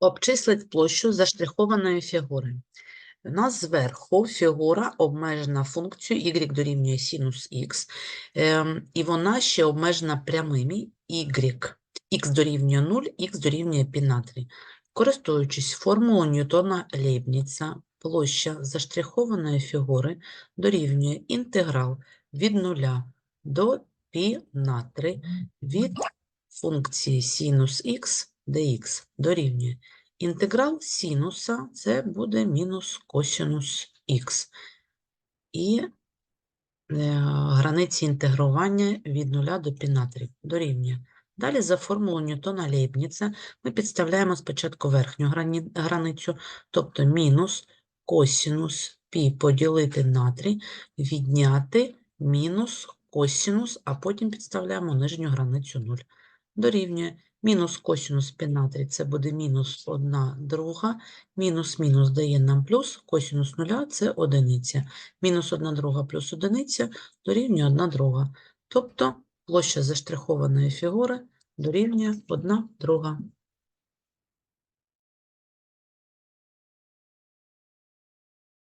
Обчислить площу заштрихованої фігури. У нас зверху фігура обмежена функцією y дорівнює синус х, ем, і вона ще обмежена прямими y. х дорівнює 0, х дорівнює 3. Користуючись формулою Ньютона Лейбніца, площа заштрихованої фігури дорівнює інтеграл від 0 до π на 3 від функції синус х dx дорівнює інтеграл синуса це буде мінус косинус х. І е, границі інтегрування від 0 до 3 дорівнює. Далі за формулою Ньютона Лейбніца ми підставляємо спочатку верхню грані- границю, тобто мінус косинус π поділити на 3, відняти мінус косинус, а потім підставляємо нижню границю 0. Дорівнює мінус косинус π на 3 – це буде мінус 1 друга, мінус мінус дає нам плюс, косинус 0 – це одиниця. Мінус 1 друга плюс одиниця дорівнює 1 друга. Тобто площа заштрихованої фігури дорівнює 1 друга.